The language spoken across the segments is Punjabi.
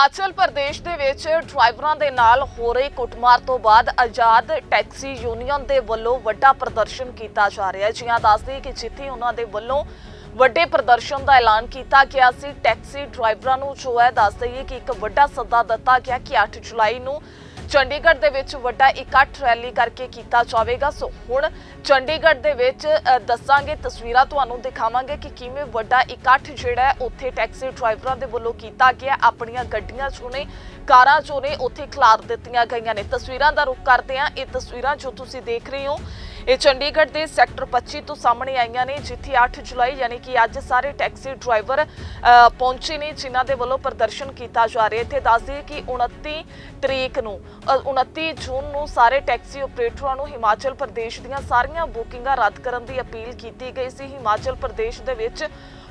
ਹਿਮਾਚਲ ਪ੍ਰਦੇਸ਼ ਦੇ ਵਿੱਚ ਡਰਾਈਵਰਾਂ ਦੇ ਨਾਲ ਹੋ ਰਹੀ ਕੁੱਟਮਾਰ ਤੋਂ ਬਾਅਦ ਆਜ਼ਾਦ ਟੈਕਸੀ ਯੂਨੀਅਨ ਦੇ ਵੱਲੋਂ ਵੱਡਾ ਪ੍ਰਦਰਸ਼ਨ ਕੀਤਾ ਜਾ ਰਿਹਾ ਹੈ। ਜਿਹਾਂ ਦੱਸਦੇ ਕਿ ਜਿੱਥੇ ਉਹਨਾਂ ਦੇ ਵੱਲੋਂ ਵੱਡੇ ਪ੍ਰਦਰਸ਼ਨ ਦਾ ਐਲਾਨ ਕੀਤਾ ਗਿਆ ਸੀ, ਟੈਕਸੀ ਡਰਾਈਵਰਾਂ ਨੂੰ ਜੋ ਹੈ ਦੱਸ ਦਈਏ ਕਿ ਇੱਕ ਵੱਡਾ ਸੱਦਾ ਦਿੱਤਾ ਗਿਆ ਕਿ 8 ਜੁਲਾਈ ਨੂੰ ਚੰਡੀਗੜ੍ਹ ਦੇ ਵਿੱਚ ਵੱਡਾ ਇਕੱਠ ਰੈਲੀ ਕਰਕੇ ਕੀਤਾ ਜਾਵੇਗਾ। ਸੋ ਹੁਣ ਚੰਡੀਗੜ੍ਹ ਦੇ ਵਿੱਚ ਦੱਸਾਂਗੇ ਤਸਵੀਰਾਂ ਤੁਹਾਨੂੰ, ਦਿਖਾਵਾਂਗੇ ਕਿ ਕਿਵੇਂ ਵੱਡਾ ਇਕੱਠ ਜਿਹੜਾ ਹੈ ਉੱਥੇ ਟੈਕਸੀ ਡਰਾਈਵਰਾਂ ਦੇ ਵੱਲੋਂ ਕੀਤਾ ਗਿਆ। ਆਪਣੀਆਂ ਗੱਡੀਆਂ ਚੋਂ ਨੇ ਕਾਰਾਂ ਚੋਂ ਨੇ ਉੱਥੇ ਖਿਲਾਰ ਦਿੱਤੀਆਂ ਗਈਆਂ ਨੇ। ਤਸਵੀਰਾਂ ਦਾ ਰੁਖ ਕਰਦੇ ਹਾਂ। ਇਹ ਤਸਵੀਰਾਂ ਜੋ ਤੁਸੀਂ ਦੇਖ ਰਹੇ ਹੋ ਇਹ ਚੰਡੀਗੜ੍ਹ ਦੇ ਸੈਕਟਰ 25 ਤੋਂ ਸਾਹਮਣੇ ਆਈਆਂ ਨੇ ਜਿੱਥੇ 8 ਜੁਲਾਈ ਯਾਨੀ ਕਿ ਅੱਜ ਸਾਰੇ ਟੈਕਸੀ ਡਰਾਈਵਰ ਪਹੁੰਚੇ ਨੇ ਜਿਨ੍ਹਾਂ ਦੇ ਵੱਲੋਂ ਪ੍ਰਦਰਸ਼ਨ ਕੀਤਾ ਜਾ ਰਿਹਾ। ਇੱਥੇ ਦੱਸ ਦਈਏ ਕਿ 29 ਤਰੀਕ ਨੂੰ ਅ, 29 ਜੂਨ ਨੂੰ ਸਾਰੇ ਟੈਕਸੀ ਆਪਰੇਟਰਾਂ ਨੂੰ ਹਿਮਾਚਲ ਪ੍ਰਦੇਸ਼ ਦੀਆਂ ਸਾਰੀਆਂ ਬੁਕਿੰਗਾਂ ਰੱਦ ਕਰਨ ਦੀ ਅਪੀਲ ਕੀਤੀ ਗਈ ਸੀ। ਹਿਮਾਚਲ ਪ੍ਰਦੇਸ਼ ਦੇ ਵਿੱਚ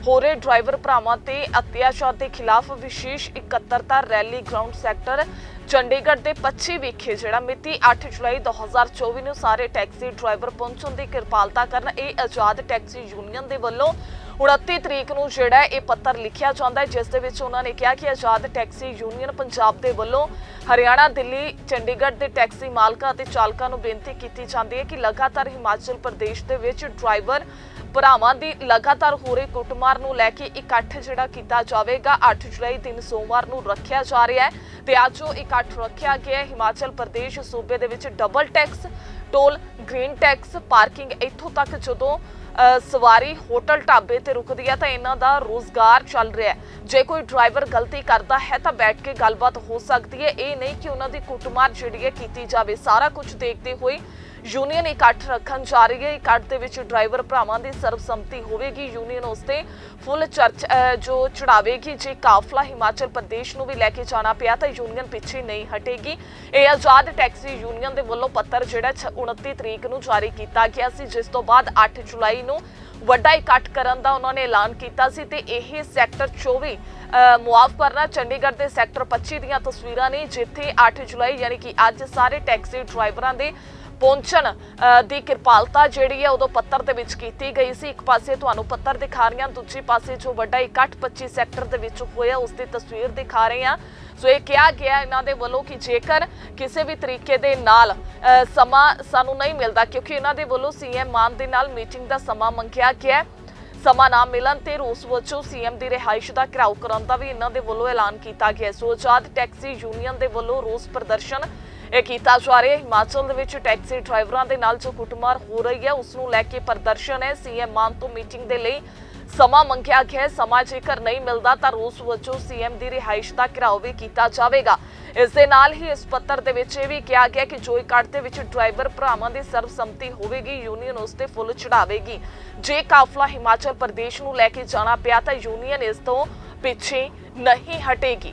ਹੋ ਰਹੇ ਡਰਾਈਵਰ ਭਰਾਵਾਂ ਤੇ ਅਤਿਆਚਾਰ ਦੇ ਖਿਲਾਫ ਵਿਸ਼ੇਸ਼ ਇਕੱਤਰਤਾ ਰੈਲੀ ਗਰਾਊਂਡ ਸੈਕਟਰ ਚੰਡੀਗੜ੍ਹ ਦੇ 25 ਵਿਖੇ ਜਿਹੜਾ ਮਿਤੀ 8 ਜੁਲਾਈ 2024 ਨੂੰ ਸਾਰੇ ਟੈਕਸੀ ਡਰਾਈਵਰ ਪਹੁੰਚਣ ਦੀ ਕਿਰਪਾਲਤਾ ਕਰਨ ਇਹ ਆਜ਼ਾਦ ਟੈਕਸੀ ਯੂਨੀਅਨ ਦੇ ਵੱਲੋਂ 29 ਤਰੀਕ ਨੂੰ ਜਿਹੜਾ ਇਹ ਪੱਤਰ ਲਿਖਿਆ ਜਾਂਦਾ ਹੈ, ਜਿਸ ਦੇ ਵਿੱਚ ਉਹਨਾਂ ਨੇ ਕਿਹਾ ਕਿ ਆਜ਼ਾਦ ਟੈਕਸੀ ਯੂਨੀਅਨ ਪੰਜਾਬ ਦੇ ਵੱਲੋਂ ਹਰਿਆਣਾ, ਦਿੱਲੀ, ਚੰਡੀਗੜ੍ਹ ਦੇ ਟੈਕਸੀ ਮਾਲਕਾਂ ਅਤੇ ਚਾਲਕਾਂ ਨੂੰ ਬੇਨਤੀ ਕੀਤੀ ਜਾਂਦੀ ਹੈ ਕਿ ਲਗਾਤਾਰ ਹਿਮਾਚਲ ਪ੍ਰਦੇਸ਼ ਦੇ ਵਿੱਚ ਡਰਾਈਵਰ ਭਰਾਵਾਂ ਦੀ ਲਗਾਤਾਰ ਹੋ ਰਹੀ ਕੁੱਟਮਾਰ ਨੂੰ ਲੈ ਕੇ ਇਕੱਠ ਜਿਹੜਾ ਕੀਤਾ ਜਾਵੇਗਾ। 8 ਜੁਲਾਈ ਦਿਨ ਸੋਮਵਾਰ ਨੂੰ ਰੱਖਿਆ ਜਾ ਰਿਹਾ ਹੈ ਤੇ ਅੱਜ ਉਹ ਇਕੱਠ ਰੱਖਿਆ ਗਿਆ ਹੈ। ਹਿਮਾਚਲ ਪ੍ਰਦੇਸ਼ ਸੂਬੇ ਦੇ ਵਿੱਚ double tax toll green tax parking ਇੱਥੋਂ ਤੱਕ ਜਦੋਂ ਸਵਾਰੀ ਹੋਟਲ ਢਾਬੇ ਤੇ ਰੁਕਦੀ ਹੈ ਤਾਂ ਇਹਨਾਂ ਦਾ ਰੋਜ਼ਗਾਰ ਚੱਲ ਰਿਹਾ ਹੈ। ਜੇ ਕੋਈ ਡਰਾਈਵਰ ਗਲਤੀ ਕਰਦਾ ਹੈ ਤਾਂ ਬੈਠ ਕੇ ਗੱਲਬਾਤ ਹੋ ਸਕਦੀ ਹੈ। ਇਹ ਨਹੀਂ ਕਿ ਉਹਨਾਂ ਦੀ ਕੁੱਟਮਾਰ ਜਿਹੜੀ ਹੈ ਕੀਤੀ ਜਾਵੇ। ਸਾਰਾ ਕੁਝ ਦੇਖਦੇ ਹੋਏ ਯੂਨੀਅਨ ਇਕੱਠ ਰੱਖਣ ਜਾ ਰਹੀ ਹੈ। ਇਕੱਠ ਦੇ ਵਿੱਚ ਡਰਾਈਵਰ ਭਰਾਵਾਂ ਦੀ ਸਰਬਸੰਮਤੀ ਹੋਵੇਗੀ। ਯੂਨੀਅਨ ਉਸ ਤੇ ਫੁੱਲ ਚਰਚ ਜੋ ਚੜਾਵੇਗੀ। ਜੇ ਕਾਫਲਾ ਹਿਮਾਚਲ ਪ੍ਰਦੇਸ਼ ਨੂੰ ਵੀ ਲੈ ਕੇ ਜਾਣਾ ਪਿਆ ਤਾਂ ਯੂਨੀਅਨ ਪਿੱਛੇ ਨਹੀਂ ਹਟੇਗੀ। ਇਹ ਆਜ਼ਾਦ ਟੈਕਸੀ ਯੂਨੀਅਨ ਦੇ ਵੱਲੋਂ ਪੱਤਰ ਜਿਹੜਾ 29 ਤਰੀਕ ਨੂੰ ਜਾਰੀ ਕੀਤਾ ਗਿਆ ਸੀ ਜਿਸ ਤੋਂ ਬਾਅਦ 8 ਜੁਲਾਈ ਨੂੰ ਵੱਡਾ ਇਕੱਠ ਕਰਨ ਦਾ ਉਹਨਾਂ ਨੇ ਐਲਾਨ ਕੀਤਾ ਸੀ ਤੇ ਇਹ ਸੈਕਟਰ 24 ਅ, ਮੁਆਫ ਕਰਨਾ ਚੰਡੀਗੜ੍ਹ ਦੇ ਸੈਕਟਰ 25 ਦੀਆਂ ਤਸਵੀਰਾਂ ਨੇ ਜਿੱਥੇ 8 ਜੁਲਾਈ ਯਾਨੀ ਕਿ ਅੱਜ ਸਾਰੇ ਟੈਕਸੀ ਡਰਾਈਵਰਾਂ ਦੇ ਪਹੁੰਚਣ ਅ, ਦੀ ਕਿਰਪਾਲਤਾ ਜਿਹੜੀ ਹੈ ਉਦੋਂ ਪੱਤਰ ਦੇ ਵਿੱਚ ਕੀਤੀ ਗਈ ਸੀ। ਇੱਕ ਪਾਸੇ ਤੁਹਾਨੂੰ ਪੱਤਰ ਦਿਖਾ ਰਹੀਆਂ ਦੂਜੀ ਪਾਸੇ ਜੋ ਵੱਡਾ ਇਕੱਠ 25 ਸੈਕਟਰ ਦੇ ਵਿੱਚ ਹੋਇਆ ਉਸ ਦੀ ਤਸਵੀਰ ਦਿਖਾ ਰਹੇ ਹਾਂ। ਸੋ ਇਹ ਕਿਹਾ ਗਿਆ ਇਹਨਾਂ ਦੇ ਵੱਲੋਂ ਕਿ ਜੇਕਰ ਕਿਸੇ ਵੀ ਤਰੀਕੇ ਦੇ ਨਾਲ ਸਮਾਂ ਸਾਨੂੰ ਨਹੀਂ ਮਿਲਦਾ ਕਿਉਂਕਿ ਇਹਨਾਂ ਦੇ ਵੱਲੋਂ ਸੀਐਮ ਮਾਨ ਦੇ ਨਾਲ ਮੀਟਿੰਗ ਦਾ ਸਮਾਂ ਮੰਗਿਆ ਗਿਆ ਸਮਾਂ ਨਾ ਮਿਲਣ ਤੇ ਰੂਸ ਵਜੋਂ ਸੀਐਮ ਦੀ ਰਿਹਾਇਸ਼ ਦਾ ਘਿਰਾਓ ਕਰਨ ਦਾ ਵੀ ਇਹਨਾਂ ਦੇ ਵੱਲੋਂ ਐਲਾਨ ਕੀਤਾ ਗਿਆ ਸੋ ਆਜ਼ਾਦ ਟੈਕਸੀ ਯੂਨੀਅਨ ਦੇ ਵੱਲੋਂ ਰੋਸ ਪ੍ਰਦਰਸ਼ਨ ਇਹ ਕੀਤਾ ਜਾ ਰਿਹਾ ਹਿਮਾਚਲ ਦੇ ਵਿੱਚ ਟੈਕਸੀ ਡਰਾਈਵਰਾਂ ਦੇ ਨਾਲ ਜੋ ਕੁੱਟਮਾਰ ਹੋ ਰਹੀ ਹੈ ਉਸ ਨੂੰ ਲੈ ਕੇ ਪ੍ਰਦਰਸ਼ਨ ਹੈ। ਸੀਐਮ ਮਾਨ ਤੋਂ ਮੀਟਿੰਗ ਦੇ ਲਈ ਸਮਾਂ ਮੰਗਿਆ ਗਿਆ ਹੈ। ਸਮਾਂ ਜੇਕਰ ਨਹੀਂ ਮਿਲਦਾ, ਤਾਂ ਰੋਸ ਵਜੋਂ ਸੀਐਮ ਦੀ ਰਿਹਾਇਸ਼ ਦਾ ਘਿਰਾਓ ਵੀ ਕੀਤਾ ਜਾਵੇਗਾ। ਇਸ ਦੇ ਨਾਲ ਹੀ ਇਸ ਪੱਤਰ ਦੇ ਵਿੱਚ ਇਹ ਵੀ ਕਿਹਾ ਗਿਆ ਕਿ ਜੋ ਇਕੱਠ ਦੇ ਵਿੱਚ ਡਰਾਈਵਰ ਭਰਾਵਾਂ ਦੀ ਸਰਬਸੰਮਤੀ ਹੋਵੇਗੀ, ਯੂਨੀਅਨ ਉਸ ਤੇ ਫੁੱਲ ਚੜਾਵੇਗੀ ਜੇ ਕਾਫਲਾ ਹਿਮਾਚਲ ਪ੍ਰਦੇਸ਼ ਨੂੰ ਲੈ ਕੇ ਜਾਣਾ ਪਿਆ, ਤਾਂ ਯੂਨੀਅਨ ਇਸ ਤੋਂ ਪਿੱਛੇ ਨਹੀਂ ਹਟੇਗੀ।